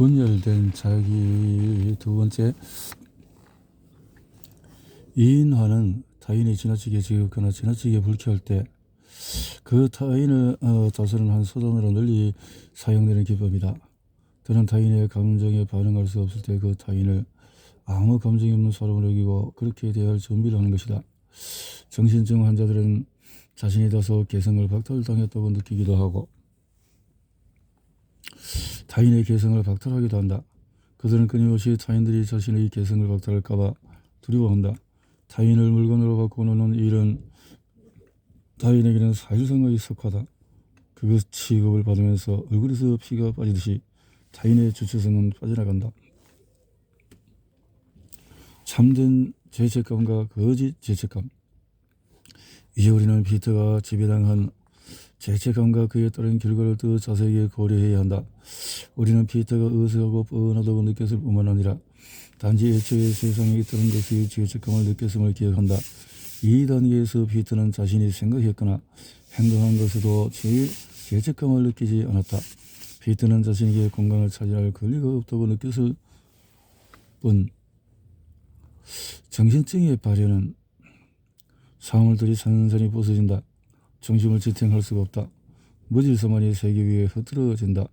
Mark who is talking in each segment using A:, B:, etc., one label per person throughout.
A: 분열된 자기 두 번째 이인화는 타인이 지나치게 지겹거나 지나치게 불쾌할 때 그 타인을 어, 다스리는 한 수단으로 널리 사용되는 기법이다. 그는 타인의 감정에 반응할 수 없을 때 그 타인을 아무 감정이 없는 사람으로 여기고 그렇게 대할 준비를 하는 것이다. 정신증 환자들은 자신이 다소 개성을 박탈당했다고 느끼기도 하고 타인의 개성을 박탈하기도 한다. 그들은 끊임없이 타인들이 자신의 개성을 박탈할까봐 두려워한다. 타인을 물건으로 바꾸는 일은 타인에게는 사실상의 석화다. 그것 취급을 받으면서 얼굴에서 피가 빠지듯이 타인의 주체성은 빠져나간다. 참된 죄책감과 거짓 죄책감. 이제 우리는 피터가 지배당한 죄책감과 그에 따른 결과를 더 자세하게 고려해야 한다. 우리는 피터가 어색하고 뻔하다고 느꼈을 뿐만 아니라 단지 애초에 세상에 있다는 것의 죄책감을 느꼈음을 기억한다. 이 단계에서 피터는 자신이 생각했거나 행동한 것에도 제일 죄책감을 느끼지 않았다. 피터는 자신에게 건강을 차지할 권리가 없다고 느꼈을 뿐 정신증의 발현은 사물들이 산산이 부서진다. 중심을 지탱할 수가 없다. 무질서만이 세계 위에 흩어진다.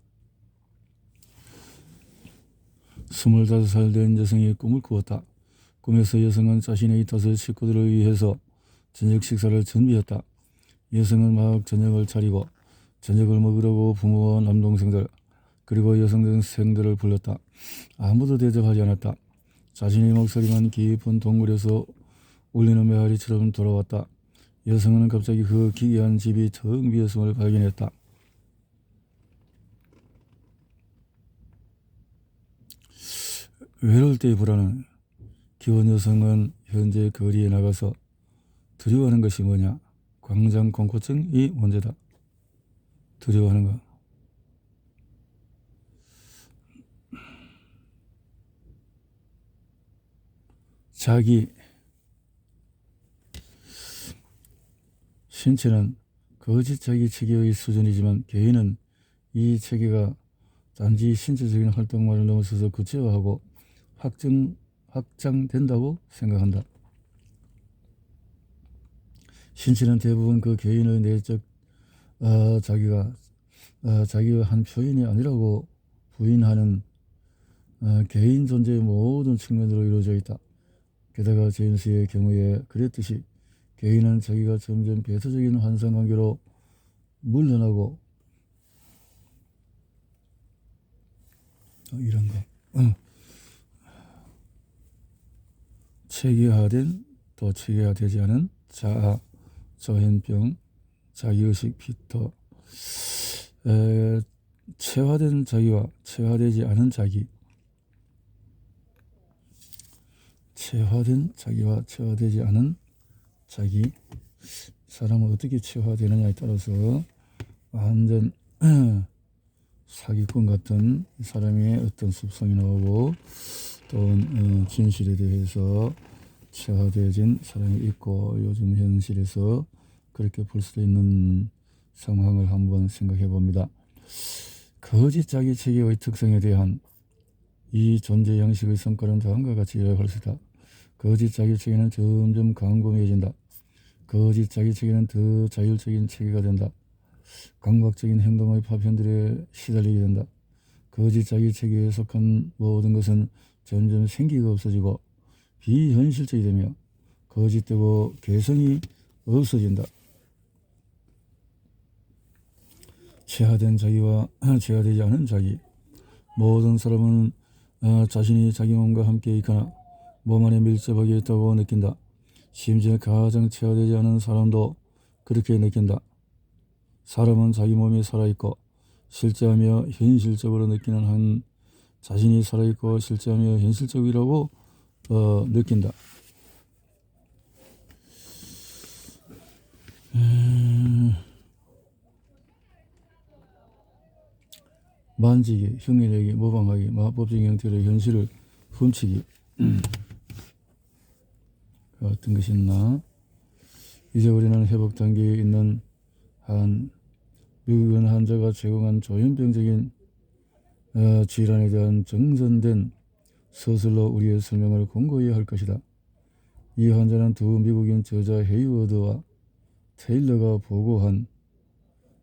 A: 스물다섯 살된 여성이 꿈을 꾸었다. 꿈에서 여성은 자신의 다섯 식구들을 위해서 저녁 식사를 준비했다. 여성은 막 저녁을 차리고 저녁을 먹으려고 부모와 남동생들 그리고 여성 동생들을 불렀다. 아무도 대접하지 않았다. 자신의 목소리만 깊은 동굴에서 울리는 메아리처럼 돌아왔다. 여성은 갑자기 그 기괴한 집이 텅 비었음을 발견했다. 외로울 때의 불안은 기원 여성은 현재 거리에 나가서 두려워하는 것이 뭐냐? 광장 공포증이 문제다. 두려워하는 거. 자기 신체는 거짓 자기 체계의 수준이지만 개인은 이 체계가 단지 신체적인 활동만을 넘어서서 구체화하고 확정, 확장된다고 생각한다. 신체는 대부분 그 개인의 내적 어, 자기가 어, 자기의 한 표현이 아니라고 부인하는 어, 개인 존재의 모든 측면으로 이루어져 있다. 게다가 제임스의 경우에 그랬듯이 개인은 자기가 점점 배타적인 환상관계로 물러나고 어, 이런 거. 어. 체계화된 또 체계화되지 않은 자아, 저현병, 자기의식 피터. 에, 체화된 자기와 체화되지 않은 자기. 체화된 자기와 체화되지 않은 자기 사람은 어떻게 체화되느냐에 따라서 완전 사기꾼 같은 사람의 어떤 습성이 나오고 또 어, 진실에 대해서 체화되어진 사람이 있고 요즘 현실에서 그렇게 볼 수도 있는 상황을 한번 생각해 봅니다. 거짓 자기 체계의 특성에 대한 이 존재 양식의 성과는 다음과 같이 요약할 수 있다. 거짓 자기 체계는 점점 광범위해진다. 거짓 자기 체계는 더 자율적인 체계가 된다. 감각적인 행동의 파편들에 시달리게 된다. 거짓 자기 체계에 속한 모든 것은 점점 생기가 없어지고 비현실적이 되며 거짓되고 개성이 없어진다. 체화된 자기와 체화되지 않은 자기. 모든 사람은 어, 자신이 자기 몸과 함께 있거나 몸 안에 밀접하게 있다고 느낀다. 심지어 가장 체화되지 않은 사람도 그렇게 느낀다. 사람은 자기 몸이 살아있고 실제하며 현실적으로 느끼는 한 자신이 살아있고 실제하며 현실적이라고 어, 느낀다. 음, 만지기, 흉내내기, 모방하기, 마법적인 형태로 현실을 훔치기. 음. 어떤 것이 있나? 이제 우리는 회복 단계에 있는 한 미국은 환자가 제공한 조현병적인 어, 질환에 대한 정전된 서술로 우리의 설명을 공고히 할 것이다. 이 환자는 두 미국인 저자 헤이워드와 테일러가 보고한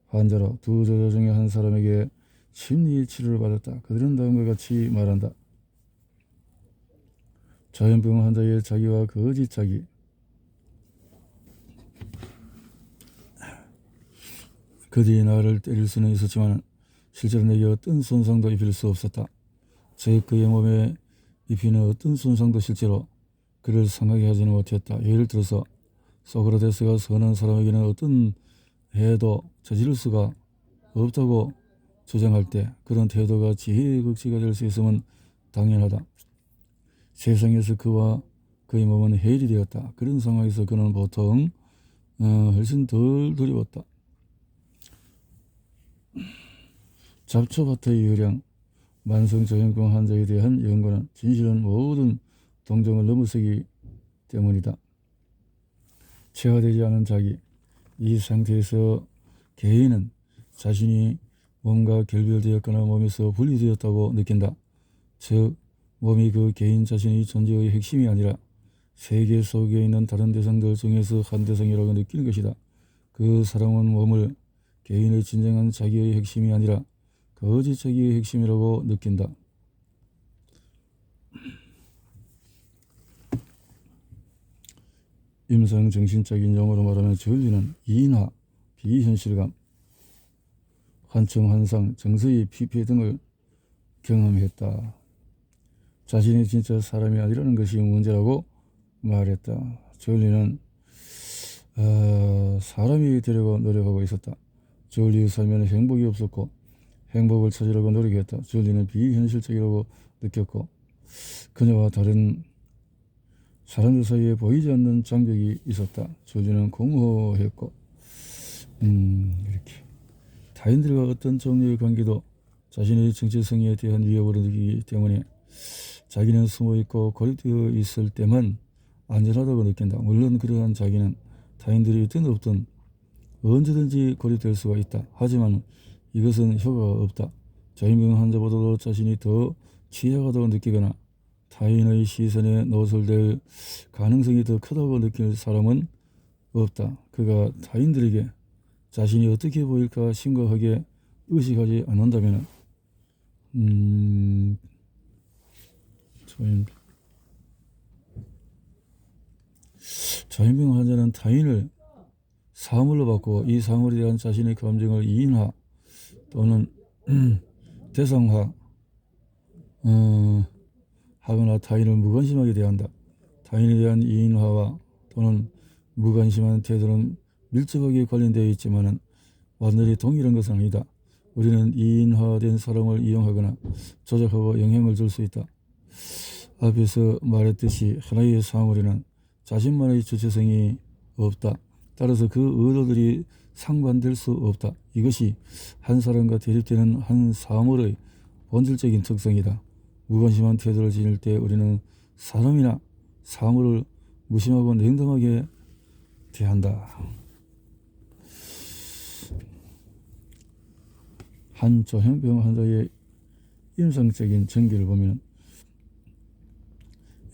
A: 환자로 두 저자 중에 한 사람에게 심리 치료를 받았다. 그들은 다음과 같이 말한다. 자연병 환자의 자기와 거짓 자기 그들이 나를 때릴 수는 있었지만 실제로 내게 어떤 손상도 입힐 수 없었다. 제 그의 몸에 입히는 어떤 손상도 실제로 그를 상하게 하지는 못했다. 예를 들어서 소크라테스가 선한 사람에게는 어떤 해도 저지를 수가 없다고 주장할 때 그런 태도가 지혜의 극치가 될 수 있으면 당연하다. 세상에서 그와 그의 몸은 해일이 되었다. 그런 상황에서 그는 보통 어, 훨씬 덜 두려웠다. 잡초밭의 요령, 만성저혈병 환자에 대한 연구는 진실은 모든 동정을 넘어서기 때문이다. 체화되지 않은 자기, 이 상태에서 개인은 자신이 몸과 결별되었거나 몸에서 분리되었다고 느낀다. 즉, 몸이 그 개인 자신의 존재의 핵심이 아니라 세계 속에 있는 다른 대상들 중에서 한 대상이라고 느끼는 것이다. 그 사람은 몸을 개인의 진정한 자기의 핵심이 아니라 거짓 자기의 핵심이라고 느낀다. 임상 정신적인 용어로 말하면 전리는 이인화, 비현실감, 환청, 환상, 정서의 피폐 등을 경험했다. 자신이 진짜 사람이 아니라는 것이 문제라고 말했다. 전리는 어, 사람이 되려고 노력하고 있었다. 전리의 삶에는 행복이 없었고 행복을 찾으려고 노력했다. 전리는 비현실적이라고 느꼈고 그녀와 다른 사람들 사이에 보이지 않는 장벽이 있었다. 조지는 공허했고, 음, 이렇게. 타인들과 어떤 종류의 관계도 자신의 정체성에 대한 위협을 느끼기 때문에 자기는 숨어 있고 고립되어 있을 때만 안전하다고 느낀다. 물론 그러한 자기는 타인들이 있든 없든 언제든지 고립될 수가 있다. 하지만 이것은 효과가 없다. 자인병 환자보다도 자신이 더 취약하다고 느끼거나 타인의 시선에 노출될 가능성이 더 크다고 느낄 사람은 없다. 그가 타인들에게 자신이 어떻게 보일까 심각하게 의식하지 않는다면, 음, 조인병. 조인병 환자는 타인을 사물로 받고 이 사물에 대한 자신의 감정을 이인화 또는 대상화, 어, 하거나 타인을 무관심하게 대한다. 타인에 대한 이인화와 또는 무관심한 태도는 밀접하게 관련되어 있지만 완전히 동일한 것은 아니다. 우리는 이인화된 사람을 이용하거나 조작하고 영향을 줄 수 있다. 앞에서 말했듯이 하나의 사물에는 자신만의 주체성이 없다. 따라서 그 의도들이 상반될 수 없다. 이것이 한 사람과 대립되는 한 사물의 본질적인 특성이다. 무관심한 태도를 지닐 때 우리는 사람이나 사물을 무심하고 냉정하게 대한다. 한 조현병 환자의 임상적인 전기를 보면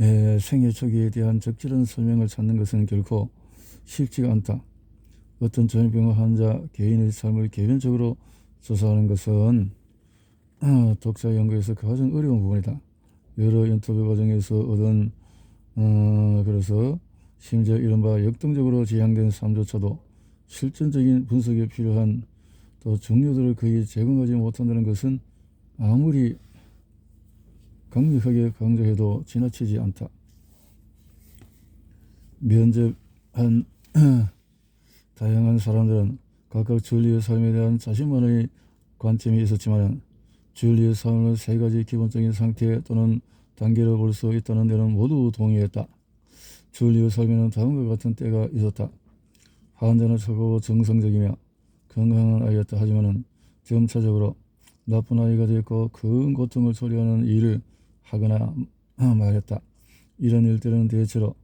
A: 에, 생애 초기에 대한 적절한 설명을 찾는 것은 결코 쉽지가 않다. 어떤 조현병 환자 개인의 삶을 개별적으로 조사하는 것은 어, 독자 연구에서 가장 어려운 부분이다. 여러 인터뷰 과정에서 얻은 어, 그래서 심지어 이른바 역동적으로 지향된 삶조차도 실전적인 분석이 필요한 또 정료들을 거의 제공하지 못한다는 것은 아무리 강력하게 강조해도 지나치지 않다. 면접한 다양한 사람들은 각각 진리의 삶에 대한 자신만의 관점이 있었지만 진리의 삶을 세 가지 기본적인 상태 또는 단계로 볼 수 있다는 데는 모두 동의했다. 진리의 삶에는 다음과 같은 때가 있었다. 환자는 차고 정상적이며 건강한 아이였다. 하지만 점차적으로 나쁜 아이가 되었고 큰 고통을 초래하는 일을 하거나 말했다. 이런 일들은 대체로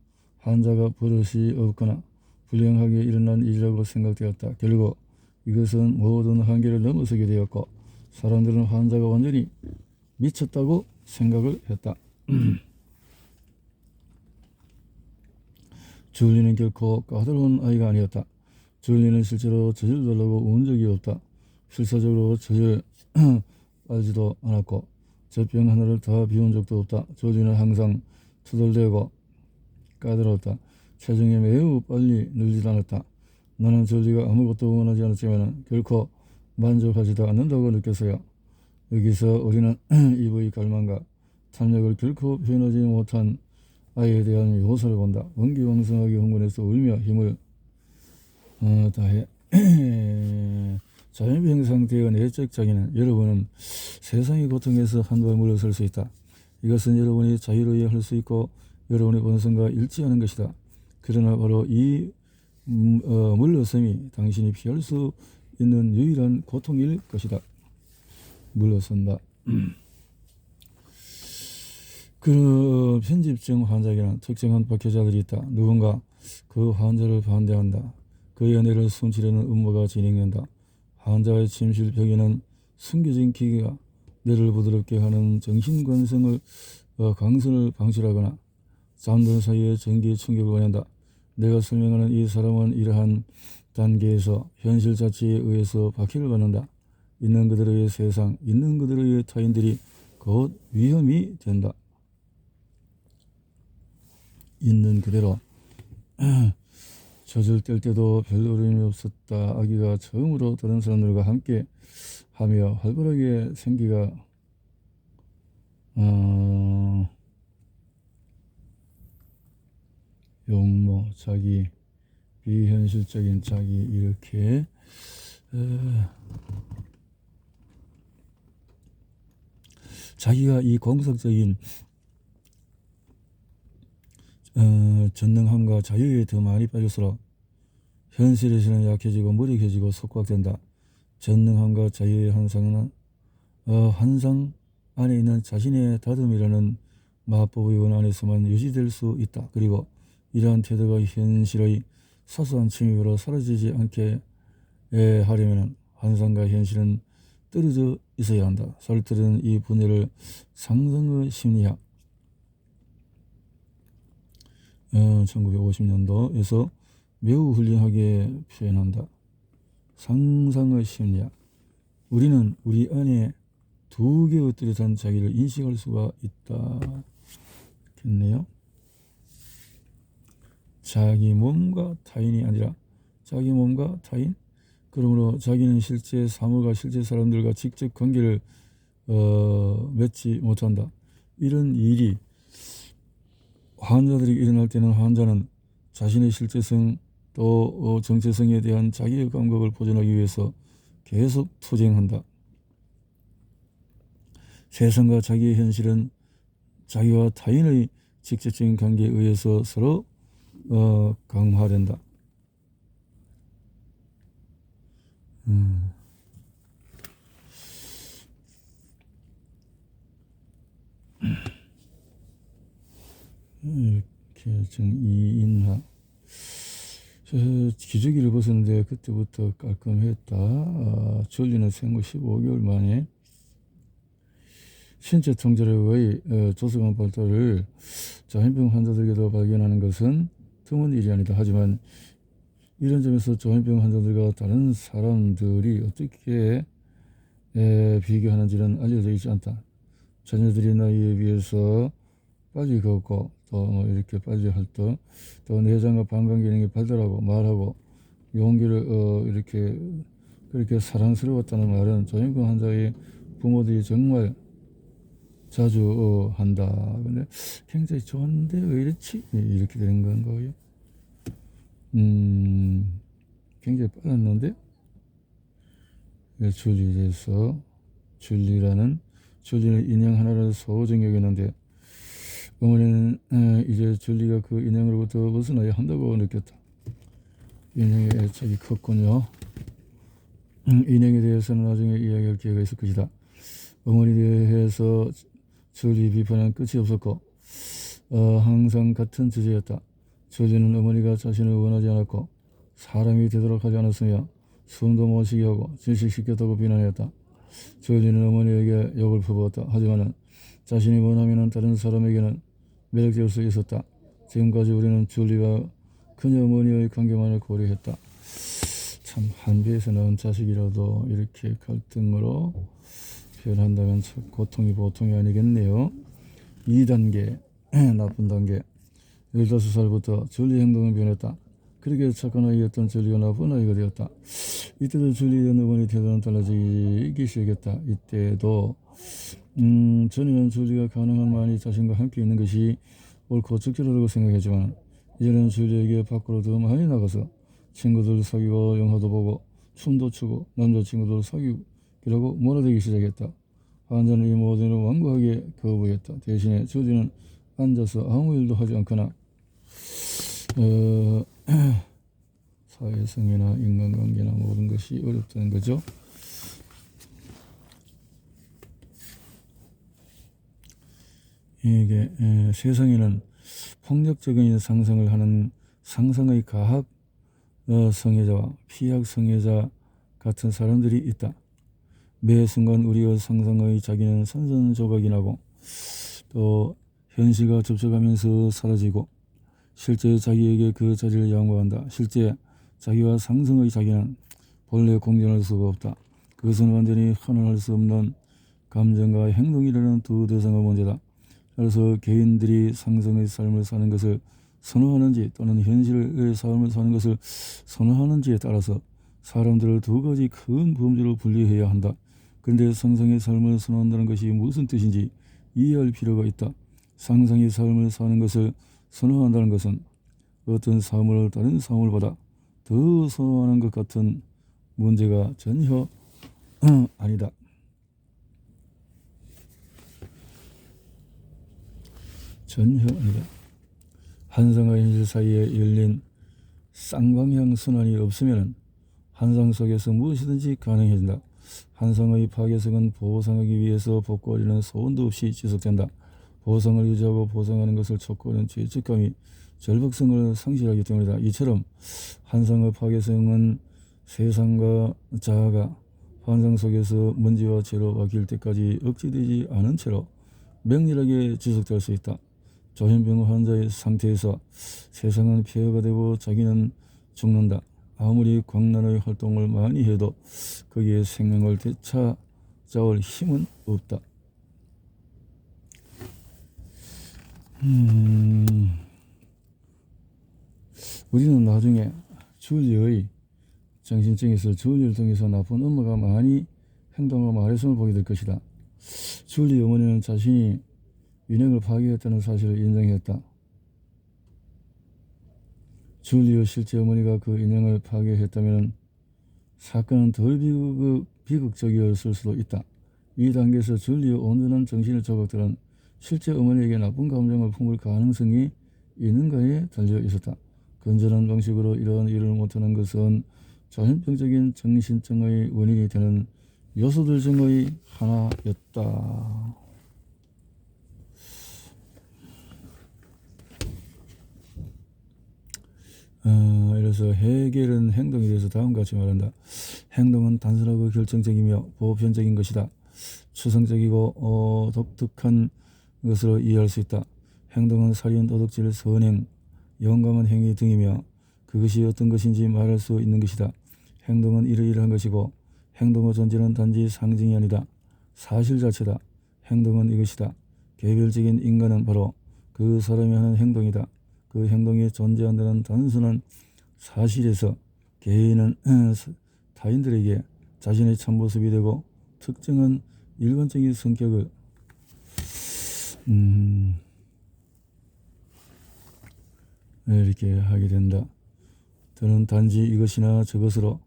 A: 환자가 버릇이 없거나 불량하게 일어난 일이라고 생각되었다. 결국 이것은 모든 한계를 넘어서게 되었고 사람들은 환자가 완전히 미쳤다고 생각을 했다. 줄리는 결코 까다로운 아이가 아니었다. 줄리는 실제로 젖을 달라고 운 적이 없다. 필사적으로 젖을 빨지도 않았고 젖병 하나를 다 비운 적도 없다. 줄리는 항상 투덜대고 까다로웠다. 체중이 매우 빨리 늘지도 않았다. 나는 줄리가 아무것도 원하지 않았지만 결코 만족하지도 않는다고 느꼈어요. 여기서 우리는 이브의 갈망과 탐욕을 결코 표현하지 못한 아이에 대한 묘사를 본다. 원기왕성하게 흥분해서 울며 힘을 어, 다해 자연병 상태의 내적 자기는 여러분은 세상의 고통에서 한발 물러설 수 있다. 이것은 여러분이 자유로이 할 수 있고 여러분의 본성과 일치하는 것이다. 그러나 바로 이 음, 어, 물러섬이 당신이 피할 수 있는 유일한 고통일 것이다. 물러선다. 그 편집증 환자에게는 특정한 박해자들이 있다. 누군가 그 환자를 반대한다. 그 연애를 숨지려는 음모가 진행된다. 환자의 침실 벽에는 숨겨진 기계가 뇌를 부드럽게 하는 정신관성을 어, 강선을 방출하거나 잠든 사이에 전기 충격을 보낸다. 내가 설명하는 이 사람은 이러한 단계에서 현실 자체에 의해서 박해를 받는다. 있는 그대로의 세상, 있는 그대로의 타인들이 곧 위험이 된다. 있는 그대로 뗄 때도 별 어려움이 없었다. 아기가 처음으로 다른 사람들과 함께 하며 활발하게 생기가 어, 용모 자기 비현실적인 자기 이렇게 어, 자기가 이 공석적인 어, 전능함과 자유에 더 많이 빠질수록 현실에서는 약해지고 무력해지고 속박된다. 전능함과 자유의 환상은 어, 환상 안에 있는 자신의 다듬이라는 마법의 원 안에서만 유지될 수 있다. 그리고 이러한 태도가 현실의 사소한 침입으로 사라지지 않게 에, 하려면 환상과 현실은 떨어져 있어야 한다. 설틀은 이 분해를 상상의 심리학 어, 1950년도에서 매우 훌륭하게 표현한다. 상상의 심리학. 우리는 우리 안에 두 개의 뚜렷한 자기를 인식할 수가 있다. 겠네요. 자기 몸과 타인이 아니라 자기 몸과 타인. 그러므로 자기는 실제 사물과 실제 사람들과 직접 관계를 어, 맺지 못한다. 이런 일이 환자들이 일어날 때는 환자는 자신의 실제성 또 어, 정체성에 대한 자기의 감각을 보존하기 위해서 계속 투쟁한다. 세상과 자기의 현실은 자기와 타인의 직접적인 관계에 의해서 서로 어, 강화된다. 음. 이렇게 지금 이인하 저 기저귀를 벗었는데 그때부터 깔끔했다. 아, 졸리는 생후 15개월 만에 신체 통제력의 어, 조성한 발달을 조현병 환자들에게도 발견하는 것은 드문 일이 아니다. 하지만 이런 점에서 조현병 환자들과 다른 사람들이 어떻게 에, 비교하는지는 알려져 있지 않다. 자녀들의 나이에 비해서 빨리 걷고 또뭐 이렇게 빨리 활동, 또 내장과 방광 기능이 발달하고 말하고 용기를 어, 이렇게 그렇게 사랑스러웠다는 말은 조현병 환자의 부모들이 정말 자주 어, 한다. 근데 굉장히 좋은데 왜 이렇지? 이렇게 되는 건가요? 음, 굉장히 빨랐는데 줄리에서 줄리라는 줄리는 인형 하나를 소중히 여겼는데 어머니는 에, 이제 줄리가 그 인형으로부터 벗어나야 한다고 느꼈다. 인형의 애착이 컸군요. 음, 인형에 대해서는 나중에 이야기할 기회가 있을 것이다. 어머니에 대해서 줄리 비판은 끝이 없었고 어, 항상 같은 주제였다. 줄리는 어머니가 자신을 원하지 않았고 사람이 되도록 하지 않았으며 숨도 못 쉬게 하고 질식시켰다고 비난했다. 줄리는 어머니에게 욕을 퍼부었다. 하지만 자신이 원하면 다른 사람에게는 매력될 수 있었다. 지금까지 우리는 줄리와 그녀 어머니의 관계만을 고려했다. 참 한비에서 낳은 자식이라도 이렇게 갈등으로 표현한다면 참 고통이 보통이 아니겠네요. 2단계 나쁜 단계 15살부터 줄리 행동은 변했다. 그렇게 착한 아이였던 줄리가 나쁜 아이가 되었다. 이때도 줄리의 어머니 태도는 달라지기 시작했다. 이때도 음, 전에는 줄리가 가능한 많이 자신과 함께 있는 것이 옳고 적절하다고 생각했지만 이제는 줄리에게 밖으로 더 많이 나가서 친구들 사귀고 영화도 보고 춤도 추고 남자친구들 사귀기라고 몰아대기 시작했다. 환자는 이 모든 일을 완고하게 거부했다. 대신에 줄리는 앉아서 아무 일도 하지 않거나 어, 사회성이나 인간관계나 모든 것이 어렵다는 거죠. 이게 에, 세상에는 폭력적인 상상을 하는 상상의 가학 어, 성애자와 피학 성애자 같은 사람들이 있다. 매 순간 우리의 상상의 자기는 산산조각이 나고 또 현실과 접촉하면서 사라지고 실제 자기에게 그 자리를 양보한다. 실제 자기와 상승의 자기는 본래 공존할 수가 없다. 그것은 완전히 환원할 수 없는 감정과 행동이라는 두 대상의 문제다. 그래서 개인들이 상승의 삶을 사는 것을 선호하는지 또는 현실의 삶을 사는 것을 선호하는지에 따라서 사람들을 두 가지 큰 범주로 분리해야 한다. 그런데 상상의 삶을 선호한다는 것이 무슨 뜻인지 이해할 필요가 있다. 상상의 삶을 사는 것을 선호한다는 것은 어떤 삶을 다른 삶을 보다 더 선호하는 것 같은 문제가 전혀 아니다. 전혀 아니다. 환상과 현실 사이에 열린 쌍방향 순환이 없으면 환상 속에서 무엇이든지 가능해진다. 환상의 파괴성은 보상하기 위해서 복구하려는 소원도 없이 지속된다. 보상을 유지하고 보상하는 것을 촉구하는 죄책감이 절박성을 상실하기 때문이다. 이처럼 환상의 파괴성은 세상과 자아가 환상 속에서 먼지와 재로 바뀔 때까지 억제되지 않은 채로 맹렬하게 지속될 수 있다. 조현병 환자의 상태에서 세상은 폐허가 되고 자기는 죽는다. 아무리 광란의 활동을 많이 해도 거기에 생명을 되찾아올 힘은 없다. 음, 우리는 나중에 줄리의 정신증에서 줄리를 통해서 나쁜 엄마가 많이 행동과 말했음을 보게 될 것이다. 줄리 어머니는 자신이 인형을 파괴했다는 사실을 인정했다. 줄리의 실제 어머니가 그 인형을 파괴했다면 사건은 덜 비극, 비극적이었을 수도 있다. 이 단계에서 줄리의 온전한 정신의 조각들은 실제 어머니에게 나쁜 감정을 품을 가능성이 있는가에 달려 있었다. 건전한 방식으로 이러한 일을 못하는 것은 전염병적인 정신증의 원인이 되는 요소들 중의 하나였다. 어, 이래서 해결은 행동에 대해서 다음과 같이 말한다. 행동은 단순하고 결정적이며 보편적인 것이다. 추상적이고 어, 독특한 것으로 이해할 수 있다. 행동은 살인, 도둑질, 선행, 영감한 행위 등이며 그것이 어떤 것인지 말할 수 있는 것이다. 행동은 이러이러한 것이고 행동의 존재는 단지 상징이 아니다. 사실 자체다. 행동은 이것이다. 개별적인 인간은 바로 그 사람이 하는 행동이다. 그 행동이 존재한다는 단순한 사실에서 개인은 타인들에게 자신의 참모습이 되고 특정한 일관적인 성격을 음, 이렇게 하게 된다. 저는 단지 이것이나 저것으로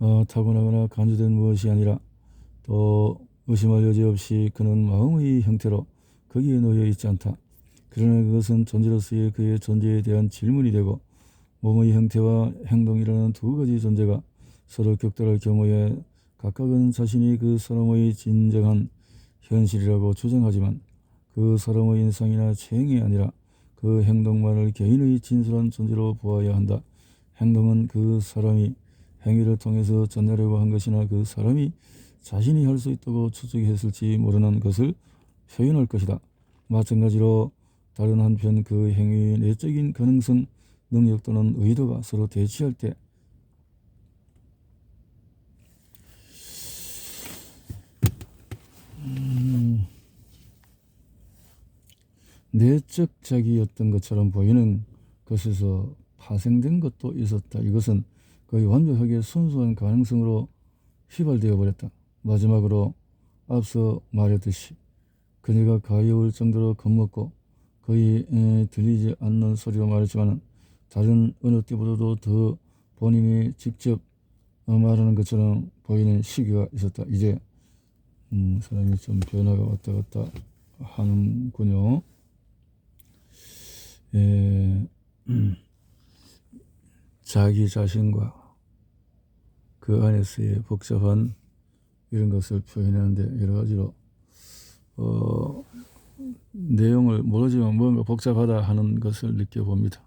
A: 어, 타고나거나 간주된 무엇이 아니라 또 의심할 여지 없이 그는 마음의 형태로 거기에 놓여 있지 않다. 그러나 그것은 존재로서의 그의 존재에 대한 질문이 되고 몸의 형태와 행동이라는 두 가지 존재가 서로 격돌할 경우에 각각은 자신이 그 사람의 진정한 현실이라고 주장하지만 그 사람의 인상이나 체행이 아니라 그 행동만을 개인의 진솔한 존재로 보아야 한다. 행동은 그 사람이 행위를 통해서 전하려고 한 것이나 그 사람이 자신이 할 수 있다고 추측했을지 모르는 것을 표현할 것이다. 마찬가지로 다른 한편 그 행위의 내적인 가능성, 능력 또는 의도가 서로 대치할 때 음, 내적 자기였던 것처럼 보이는 것에서 파생된 것도 있었다. 이것은 거의 완벽하게 순수한 가능성으로 휘발되어 버렸다. 마지막으로 앞서 말했듯이 그녀가 가여울 정도로 겁먹고 거의 에, 들리지 않는 소리로 말했지만 다른 어느 때보다도 더 본인이 직접 어, 말하는 것처럼 보이는 시기가 있었다. 이제 음, 사람이 좀 변화가 왔다 갔다 하는군요. 예, 음, 자기 자신과 그 안에서의 복잡한 이런 것을 표현하는데 여러 가지로 어, 내용을 모르지만 뭔가 복잡하다 하는 것을 느껴봅니다.